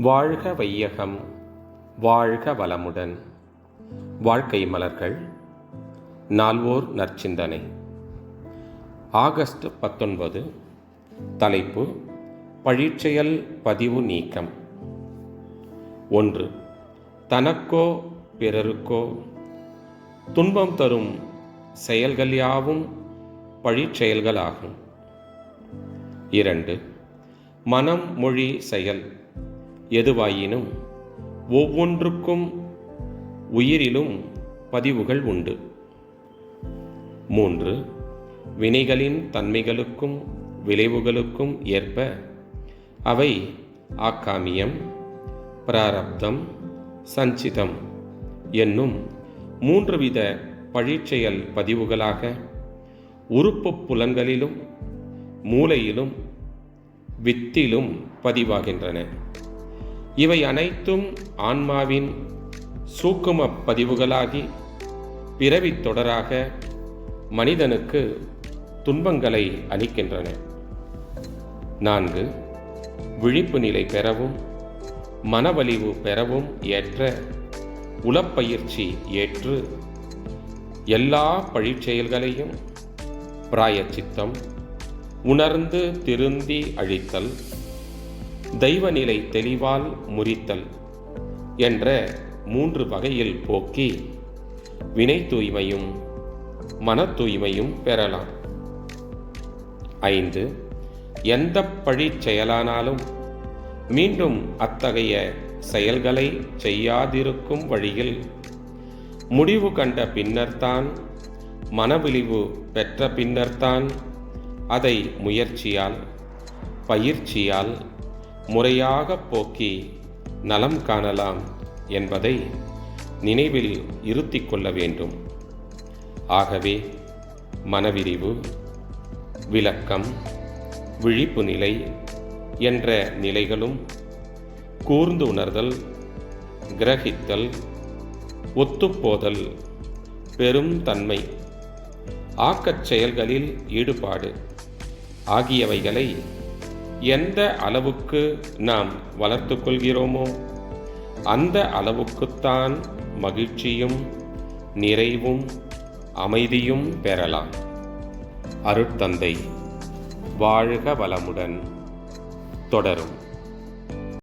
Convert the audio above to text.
வாழ்க வையகம் வாழ்க வளமுடன். வாழ்க்கை மலர்கள் நால்வோர் நற்சிந்தனை. ஆகஸ்ட் பத்தொன்பது தலைப்பு பழிச்செயல் பதிவு நீக்கம். ஒன்று தனக்கோ பிறருக்கோ துன்பம் தரும் செயல்கள் யாவும் பழிச்செயல்களாகும். இரண்டு மனம் மொழி செயல். எதுவாயினும் ஒவ்வொன்றுக்கும் உயிரிலும் பதிவுகள் உண்டு. மூன்று வினைகளின் தன்மைகளுக்கும் விளைவுகளுக்கும் ஏற்ப அவை ஆக்காமியம் பிராரப்தம் சஞ்சிதம் என்னும் மூன்று வித பழிச்செயல் பதிவுகளாக உறுப்பு புலன்களிலும் மூளையிலும் வித்திலும் பதிவாகின்றன. இவை அனைத்தும் ஆன்மாவின் சூக்கும பதிவுகளாகி பிறவித் தொடராக மனிதனுக்கு துன்பங்களை அளிக்கின்றன. நான்கு விழிப்பு நிலை பெறவும் மனவலிவு பெறவும் ஏற்ற உளப்பயிற்சி ஏற்று எல்லா பழிச்செயல்களையும் பிராயச்சித்தம் உணர்ந்து திருந்தி அழித்தல் தெய்வநிலை தெளிவால் முறித்தல் என்ற மூன்று வகையில் போக்கி வினை தூய்மையும் மன தூய்மையும் பெறலாம். ஐந்து. எந்த பழி செயலானாலும் மீண்டும் அத்தகைய செயல்களை செய்யாதிருக்கும் வழியில் முடிவு கண்ட பின்னர்தான் மனவிழிவு பெற்ற பின்னர்தான் அதை முயற்சியால் பயிற்சியால் முறையாக போக்கி நலம் காணலாம் என்பதை நினைவில் இருத்தி கொள்ள வேண்டும். ஆகவே மனவிரிவு விளக்கம் விழிப்பு நிலை என்ற நிலைகளும் கூர்ந்து உணர்தல் கிரகித்தல் ஒத்துப்போதல் பெரும் தன்மை ஆக்கச் செயல்களில் ஈடுபாடு ஆகியவைகளை எந்த அளவுக்கு நாம் வளர்த்து கொள்கிறோமோ அந்த அளவுக்குத்தான் மகிழ்ச்சியும் நிறைவும் அமைதியும் பெறலாம். அருட்தந்தை வாழ்க வளமுடன். தொடரும்.